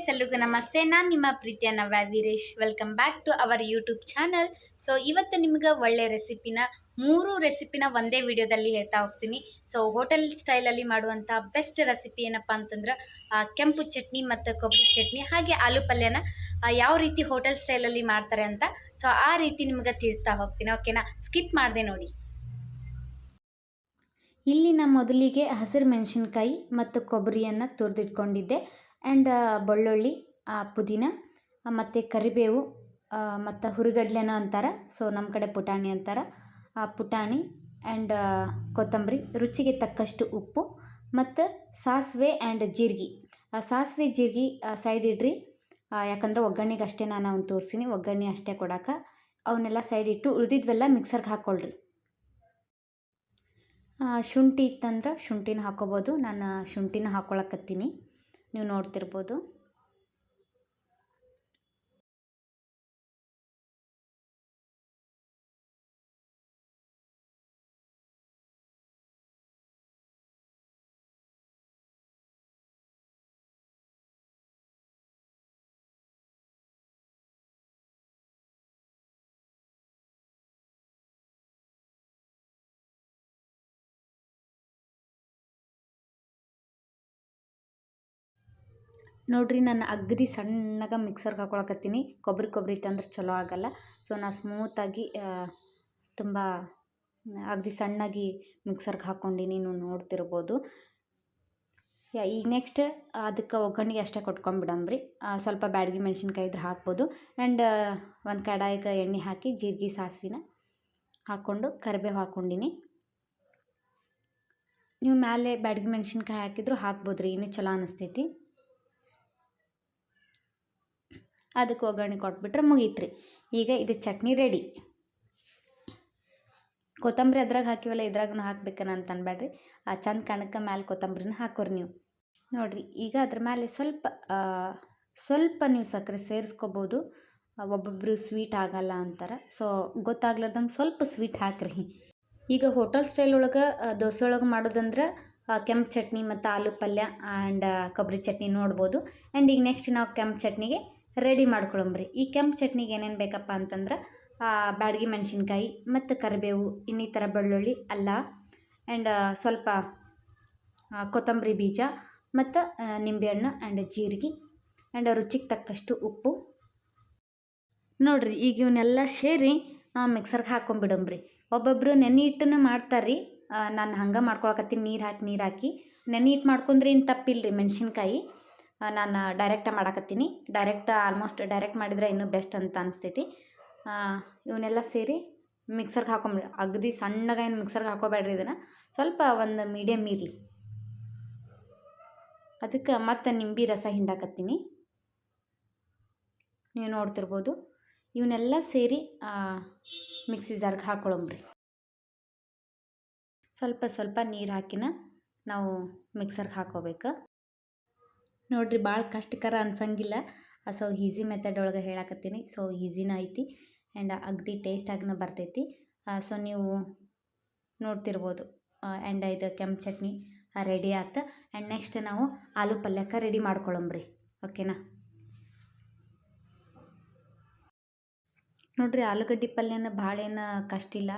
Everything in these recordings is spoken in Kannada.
ಗೈಸ್ ಎಲ್ರಿಗೂ ನಮಸ್ತೆ. ನಾನು ನಿಮ್ಮ ಪ್ರೀತಿಯ Navya Veeresh. Welcome back to our YouTube channel so ಇವತ್ತು ನಿಮ್ಗೆ ಒಳ್ಳೆ ರೆಸಿಪಿನ ಮೂರು ರೆಸಿಪಿನ ಒಂದೇ ವಿಡಿಯೋದಲ್ಲಿ ಹೇಳ್ತಾ ಹೋಗ್ತೀನಿ. ಸೊ ಹೋಟೆಲ್ ಸ್ಟೈಲಲ್ಲಿ ಮಾಡುವಂಥ ಬೆಸ್ಟ್ ರೆಸಿಪಿ ಏನಪ್ಪ ಅಂತಂದ್ರೆ ಕೆಂಪು ಚಟ್ನಿ ಮತ್ತು ಕೊಬ್ಬರಿ ಚಟ್ನಿ ಹಾಗೆ ಆಲೂ ಪಲ್ಯನ ಯಾವ ರೀತಿ ಹೋಟೆಲ್ ಸ್ಟೈಲಲ್ಲಿ ಮಾಡ್ತಾರೆ ಅಂತ ಸೊ ಆ ರೀತಿ ನಿಮ್ಗೆ ತಿಳಿಸ್ತಾ ಹೋಗ್ತೀನಿ. ಓಕೆನಾ ಸ್ಕಿಪ್ ಮಾಡಿದೆ ನೋಡಿ. ಇಲ್ಲಿ ಮೊದಲಿಗೆ ಹಸಿರು ಮೆಣಸಿನ್ಕಾಯಿ ಮತ್ತು ಕೊಬ್ಬರಿಯನ್ನು ತುರಿದಿಟ್ಕೊಂಡಿದ್ದೆ. ಆ್ಯಂಡ್ ಬೆಳ್ಳುಳ್ಳಿ ಆ, ಪುದೀನ ಮತ್ತು ಕರಿಬೇವು ಮತ್ತು ಹುರಿಗಡ್ಲೆನೋ ಅಂತಾರೆ. ಸೊ ನಮ್ಮ ಕಡೆ ಪುಟಾಣಿ ಅಂತಾರೆ. ಆ ಪುಟಾಣಿ ಆ್ಯಂಡ್ ಕೊತ್ತಂಬರಿ ರುಚಿಗೆ ತಕ್ಕಷ್ಟು ಉಪ್ಪು ಮತ್ತು ಸಾಸಿವೆ ಆ್ಯಂಡ್ ಜೀರಿಗೆ. ಆ ಸಾಸಿವೆ ಜೀರಿಗೆ ಸೈಡ್ ಇಡ್ರಿ. ಯಾಕಂದ್ರೆ ಒಗ್ಗರಣೆಗೆ ಅಷ್ಟೇ ನಾನು ಅವ್ನು ತೋರಿಸ್ತೀನಿ ಒಗ್ಗರಣೆ ಅಷ್ಟೇ ಕೊಡೋಕೆ. ಅವನ್ನೆಲ್ಲ ಸೈಡ್ ಇಟ್ಟು ಉಳಿದಿದ್ವೆಲ್ಲ ಮಿಕ್ಸರ್ಗೆ ಹಾಕ್ಕೊಳ್ರಿ ಶುಂಠಿ ಇತ್ತಂದ್ರೆ ಶುಂಠಿನ ಹಾಕೋಬೋದು. ನಾನು ಶುಂಠಿನ ಹಾಕ್ಕೊಳಕತ್ತೀನಿ ನೀವು ನೋಡ್ತಿರ್ಬೋದು ನೋಡ್ರಿ ನಾನು ಅಗದಿ ಸಣ್ಣಗೆ ಮಿಕ್ಸರ್ಗೆ ಹಾಕೊಳಕತ್ತೀನಿ. ಕೊಬ್ಬರಿ ಕೊಬ್ಬರಿ ತಂದ್ರೆ ಚಲೋ ಆಗಲ್ಲ. ಸೊ ನಾನು ಸ್ಮೂತಾಗಿ ತುಂಬ, ಅಗದಿ ಸಣ್ಣಾಗಿ ಮಿಕ್ಸರ್ಗೆ ಹಾಕ್ಕೊಂಡಿನಿ ನೀವು ನೋಡ್ತಿರ್ಬೋದು. ಈಗ ನೆಕ್ಸ್ಟ್ ಅದಕ್ಕೆ ಒಗ್ಗರಣೆಗೆ ಅಷ್ಟೇ ಕೊಟ್ಕೊಂಬಿಡಂಬ್ರಿ ಸ್ವಲ್ಪ ಬ್ಯಾಡಗಿ ಮೆಣಸಿನ್ಕಾಯಿ ಇದ್ರೆ ಹಾಕ್ಬೋದು. ಆ್ಯಂಡ್ ಒಂದು ಕಡಾಯಿಗೆ ಎಣ್ಣೆ ಹಾಕಿ, ಜೀರಿಗೆ ಸಾಸಿವಿನ ಹಾಕ್ಕೊಂಡು ಕರಿಬೇವು ಹಾಕ್ಕೊಂಡಿನಿ ನೀವು ಮೇಲೆ ಬ್ಯಾಡಗಿ ಮೆಣಸಿನ್ಕಾಯಿ ಹಾಕಿದ್ರು ಹಾಕ್ಬೋದು ರೀ ಇನ್ನೂ ಚಲೋ ಅನಿಸ್ತೈತಿ. ಅದಕ್ಕೆ ಒಗ್ಗರಣೆ ಕೊಟ್ಬಿಟ್ರೆ ಮುಗೀತ್ರಿ. ಈಗ ಇದು ಚಟ್ನಿ ರೆಡಿ ಕೊತ್ತಂಬರಿ ಅದ್ರಾಗ ಹಾಕಿವಲ್ಲ ಇದ್ರಾಗೂ ಹಾಕ್ಬೇಕನ ಅಂತ ಅನ್ಬೇಡ್ರಿ ಆ ಚಂದ ಕಣಕ್ಕೆ ಮ್ಯಾಲೆ ಕೊತ್ತಂಬರಿನ ಹಾಕೋರಿ ನೀವು. ನೋಡಿರಿ, ಈಗ ಅದ್ರ ಮೇಲೆ ಸ್ವಲ್ಪ ಸ್ವಲ್ಪ ನೀವು ಸಕ್ಕರೆ ಸೇರಿಸ್ಕೋಬೋದು. ಒಬ್ಬೊಬ್ಬರು ಸ್ವೀಟ್ ಆಗಲ್ಲ ಅಂತಾರೆ. ಸೊ ಗೊತ್ತಾಗ್ಲಾರ್ದಂಗೆ ಸ್ವಲ್ಪ ಸ್ವೀಟ್ ಹಾಕ್ರಿ. ಈಗ ಹೋಟೆಲ್ ಸ್ಟೈಲ್ ಒಳಗೆ ದೋಸೆ ಒಳಗೆ ಮಾಡೋದಂದ್ರೆ ಕೆಂಪು ಚಟ್ನಿ ಮತ್ತು ಆಲೂ ಪಲ್ಯ ಆ್ಯಂಡ್ ಕೊಬ್ಬರಿ ಚಟ್ನಿ ನೋಡ್ಬೋದು. ಆ್ಯಂಡ್ ಈಗ ನೆಕ್ಸ್ಟ್ ನಾವು ಕೆಂಪು ಚಟ್ನಿಗೆ ರೆಡಿ ಮಾಡ್ಕೊಳಂಬ್ರಿ. ಈ ಕೆಂಪು ಚಟ್ನಿಗೆ ಏನೇನು ಬೇಕಪ್ಪ ಅಂತಂದ್ರೆ ಬ್ಯಾಡಗಿ ಮೆಣಸಿನ್ಕಾಯಿ ಮತ್ತು ಕರಿಬೇವು, ಇನ್ನಿತರ ಬೆಳ್ಳುಳ್ಳಿ, ಅಲ್ಲ ಆ್ಯಂಡ್ ಸ್ವಲ್ಪ ಕೊತ್ತಂಬರಿ ಬೀಜ ಮತ್ತು ನಿಂಬೆಹಣ್ಣು ಆ್ಯಂಡ್ ಜೀರಿಗೆ ಆ್ಯಂಡ್ ರುಚಿಗೆ ತಕ್ಕಷ್ಟು ಉಪ್ಪು. ನೋಡಿರಿ, ಈಗ ಇವನ್ನೆಲ್ಲ ಸೇರಿ ಮಿಕ್ಸರ್ಗೆ ಹಾಕೊಂಡ್ಬಿಡಂಬ್ರಿ ಒಬ್ಬೊಬ್ಬರು ನೆನೆ ಹಿಟ್ಟನ್ನು ಮಾಡ್ತಾರೆ ರೀ ನಾನು ಹಂಗೆ ಮಾಡ್ಕೊಳಕತ್ತೀನಿ, ನೀರು ಹಾಕಿ ನೀರು ಹಾಕಿ. ನೆನೆ ಹಿಟ್ಟು ಮಾಡ್ಕೊಂಡ್ರೆ ಏನು ತಪ್ಪಿಲ್ಲ ರೀ ಮೆಣಸಿನ್ಕಾಯಿ? ನಾನು ಡೈರೆಕ್ಟ ಮಾಡಾಕತ್ತೀನಿ. ಡೈರೆಕ್ಟ್ ಆಲ್ಮೋಸ್ಟ್ ಡೈರೆಕ್ಟ್ ಮಾಡಿದರೆ ಇನ್ನೂ ಬೆಸ್ಟ್ ಅಂತ ಅನಿಸ್ತೈತಿ. ಇವನ್ನೆಲ್ಲ ಸೇರಿ ಮಿಕ್ಸರ್ಗೆ ಹಾಕೊಂಬಿಡಿ ಅಗದಿ ಸಣ್ಣಗೆ ಏನು ಮಿಕ್ಸರ್ಗೆ ಹಾಕೋಬೇಡ್ರಿ ಇದನ್ನು. ಸ್ವಲ್ಪ ಒಂದು ಮೀಡಿಯಮ್ ಇರಲಿ. ಅದಕ್ಕೆ ಮತ್ತು ನಿಂಬೆ ರಸ ಹಿಂಡಾಕತ್ತೀನಿ. ನೀವು ನೋಡ್ತಿರ್ಬೋದು. ಇವನ್ನೆಲ್ಲ ಸೇರಿ ಮಿಕ್ಸಿ ಜಾರ್ಗೆ ಹಾಕ್ಕೊಳಂಬ್ರಿ ಸ್ವಲ್ಪ ಸ್ವಲ್ಪ ನೀರು ಹಾಕಿನ ನಾವು ಮಿಕ್ಸರ್ಗೆ ಹಾಕೋಬೇಕು. ನೋಡ್ರಿ ಭಾಳ ಕಷ್ಟಕರ ಅನ್ಸಂಗಿಲ್ಲ. ಸೊ ಈಸಿ ಮೆಥಡ್ ಒಳಗೆ ಹೇಳಕತ್ತೀನಿ. ಸೊ ಈಸಿನ ಐತಿ. ಆ್ಯಂಡ್ ಅಗದಿ ಟೇಸ್ಟಾಗಿನೂ ಬರ್ತೈತಿ. ಸೊ ನೀವು ನೋಡ್ತಿರ್ಬೋದು. ಆ್ಯಂಡ್ ಇದು ಕೆಂಪು ಚಟ್ನಿ ರೆಡಿ ಆಯ್ತು ಆ್ಯಂಡ್ ನೆಕ್ಸ್ಟ್ ನಾವು ಆಲೂ ಪಲ್ಯಕ್ಕೆ ರೆಡಿ ಮಾಡ್ಕೊಳಂಬ್ರಿ ಓಕೆನಾ ನೋಡ್ರಿ ಆಲೂಗಡ್ಡೆ ಪಲ್ಯನ ಭಾಳ ಏನು ಕಷ್ಟ ಇಲ್ಲ.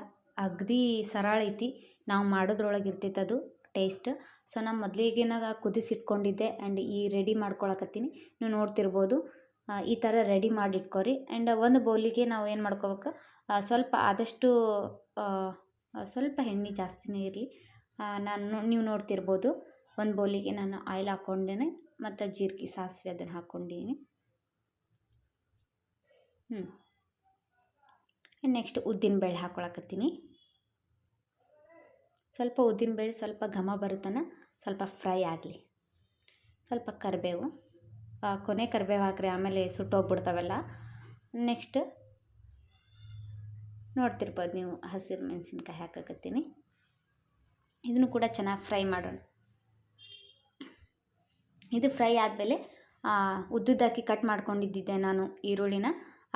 ಅಗದಿ ಸರಳ ಐತಿ. ನಾವು ಮಾಡೋದ್ರೊಳಗೆ ಇರ್ತೈತೆ ಅದು. ಟೇಸ್ಟ್ ಸೊ ನಾನು ಮೊದಲಿಗೆನಾಗ ಕುದಿಸಿಟ್ಕೊಂಡಿದ್ದೆ ಆ್ಯಂಡ್ ಈ ರೆಡಿ ಮಾಡ್ಕೊಳಕತ್ತೀನಿ. ನೀವು ನೋಡ್ತಿರ್ಬೋದು. ಈ ಥರ ರೆಡಿ ಮಾಡಿ ಇಟ್ಕೊರಿ ಆ್ಯಂಡ್ ಒಂದು ಬೌಲಿಗೆ ನಾವು ಏನು ಮಾಡ್ಕೋಬೇಕು? ಸ್ವಲ್ಪ ಆದಷ್ಟು ಸ್ವಲ್ಪ ಎಣ್ಣೆ ಜಾಸ್ತಿನೇ ಇರಲಿ. ನಾನು ನೀವು ನೋಡ್ತಿರ್ಬೋದು. ಒಂದು ಬೌಲಿಗೆ ನಾನು ಆಯಿಲ್ ಹಾಕ್ಕೊಂಡೇನೆ ಮತ್ತು ಜೀರಿಗೆ, ಸಾಸಿವೆ ಅದನ್ನು ಹಾಕ್ಕೊಂಡಿದ್ದೀನಿ ಹ್ಞೂ ನೆಕ್ಸ್ಟ್ ಉದ್ದಿನ ಬೇಳೆ ಹಾಕ್ಕೊಳಕತ್ತೀನಿ ಸ್ವಲ್ಪ ಉದ್ದಿನಬೇಳೆ ಸ್ವಲ್ಪ ಘಮ ಬರುತ್ತನ ಸ್ವಲ್ಪ ಫ್ರೈ ಆಗಲಿ. ಸ್ವಲ್ಪ ಕರಿಬೇವು ಕೊನೆ ಕರಿಬೇವು ಹಾಕ್ರಿ, ಆಮೇಲೆ ಸುಟ್ಟೋಗ್ಬಿಡ್ತಾವೆಲ್ಲ ನೆಕ್ಸ್ಟ್ ನೋಡ್ತಿರ್ಬೋದು ನೀವು ಹಸಿರು ಮೆಣಸಿನ್ಕಾಯಿ ಹಾಕಕತ್ತೀನಿ. ಇದನ್ನು ಕೂಡ ಚೆನ್ನಾಗಿ ಫ್ರೈ ಮಾಡೋಣ. ಇದು ಫ್ರೈ ಆದಮೇಲೆ ಉದ್ದುದ್ದಾಕಿ ಕಟ್ ಮಾಡ್ಕೊಂಡಿದ್ದಿದ್ದೆ ನಾನು ಈರುಳ್ಳಿನ,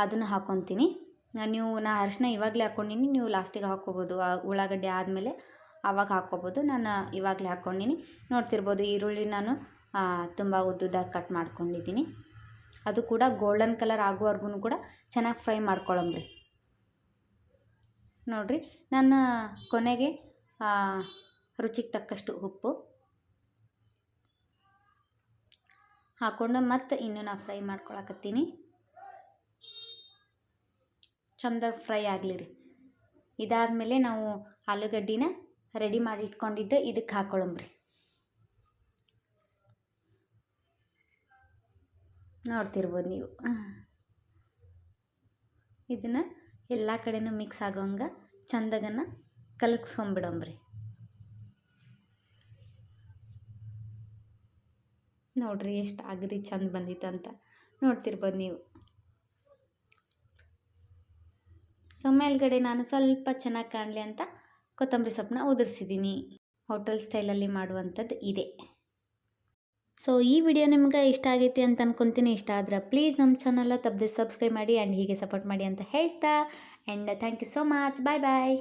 ಅದನ್ನು ಹಾಕ್ಕೊತೀನಿ ನೀವು, ನಾ ಅರಿಶಿನ ಇವಾಗಲೇ ಹಾಕ್ಕೊಂಡಿನಿ ನೀವು ಲಾಸ್ಟಿಗೆ ಹಾಕ್ಕೋಬೋದು. ಉಳ್ಳಾಗಡ್ಡೆ ಆದಮೇಲೆ ಆವಾಗ ಹಾಕ್ಕೋಬೋದು. ನಾನು ಇವಾಗಲೇ ಹಾಕ್ಕೊಂಡಿನಿ. ನೋಡ್ತಿರ್ಬೋದು ಈರುಳ್ಳಿ ನಾನು ತುಂಬ ಉದ್ದುದ್ದಾಗಿ ಕಟ್ ಮಾಡ್ಕೊಂಡಿದ್ದೀನಿ ಅದು ಕೂಡ ಗೋಲ್ಡನ್ ಕಲರ್ ಆಗೋವರೆಗೂ ಕೂಡ ಚೆನ್ನಾಗಿ ಫ್ರೈ ಮಾಡ್ಕೊಳ್ಳಂಬ್ರಿ ನೋಡಿರಿ, ನಾನು ಕೊನೆಗೆ ರುಚಿಗೆ ತಕ್ಕಷ್ಟು ಉಪ್ಪು ಹಾಕ್ಕೊಂಡು ಮತ್ತೆ ಇನ್ನು ನಾ ಫ್ರೈ ಮಾಡ್ಕೊಳಕತ್ತೀನಿ. ಚಂದಾಗಿ ಫ್ರೈ ಆಗಲಿ ರೀ. ಇದಾದಮೇಲೆ ನಾವು ಆಲೂಗಡ್ಡಿನ ರೆಡಿ ಮಾಡಿ ಇಟ್ಕೊಂಡಿದ್ದು ಇದಕ್ಕೆ ಹಾಕೊಳ್ಳಂಬ್ರಿ. ನೋಡ್ತಿರ್ಬೋದು ನೀವು. ಇದನ್ನು ಎಲ್ಲ ಕಡೆನೂ ಮಿಕ್ಸ್ ಆಗೋಂಗ ಚಂದಗನ್ನ ಕಲಕ್ಸ್ಕೊಂಬಿಡಮ್ರಿ ನೋಡ್ರಿ ಎಷ್ಟು ಅಗದಿ ಚಂದ ಬಂದಿತ್ತು ಅಂತ ನೋಡ್ತಿರ್ಬೋದು ನೀವು. ಸೊ ಮೇಲ್ಗಡೆ ನಾನು ಸ್ವಲ್ಪ ಚೆನ್ನಾಗಿ ಕಾಣಲಿ ಅಂತ ಕೊತ್ತಂಬರಿ ಸೊಪ್ಪನ್ನ ಉದುರಿಸಿದ್ದೀನಿ. ಹೋಟೆಲ್ ಸ್ಟೈಲಲ್ಲಿ ಮಾಡುವಂಥದ್ದು ಇದೆ. ಸೊ ಈ ವಿಡಿಯೋ ನಿಮ್ಗೆ ಇಷ್ಟ ಆಗೈತಿ ಅಂತ ಅನ್ಕೊತೀನಿ. ಇಷ್ಟ ಆದ್ರೆ ಪ್ಲೀಸ್ ನಮ್ಮ ಚಾನಲ್ನ ತಪ್ಪದೆ ಸಬ್ಸ್ಕ್ರೈಬ್ ಮಾಡಿ ಆ್ಯಂಡ್ ಹೀಗೆ ಸಪೋರ್ಟ್ ಮಾಡಿ ಅಂತ ಹೇಳ್ತಾ. And thank you so much bye bye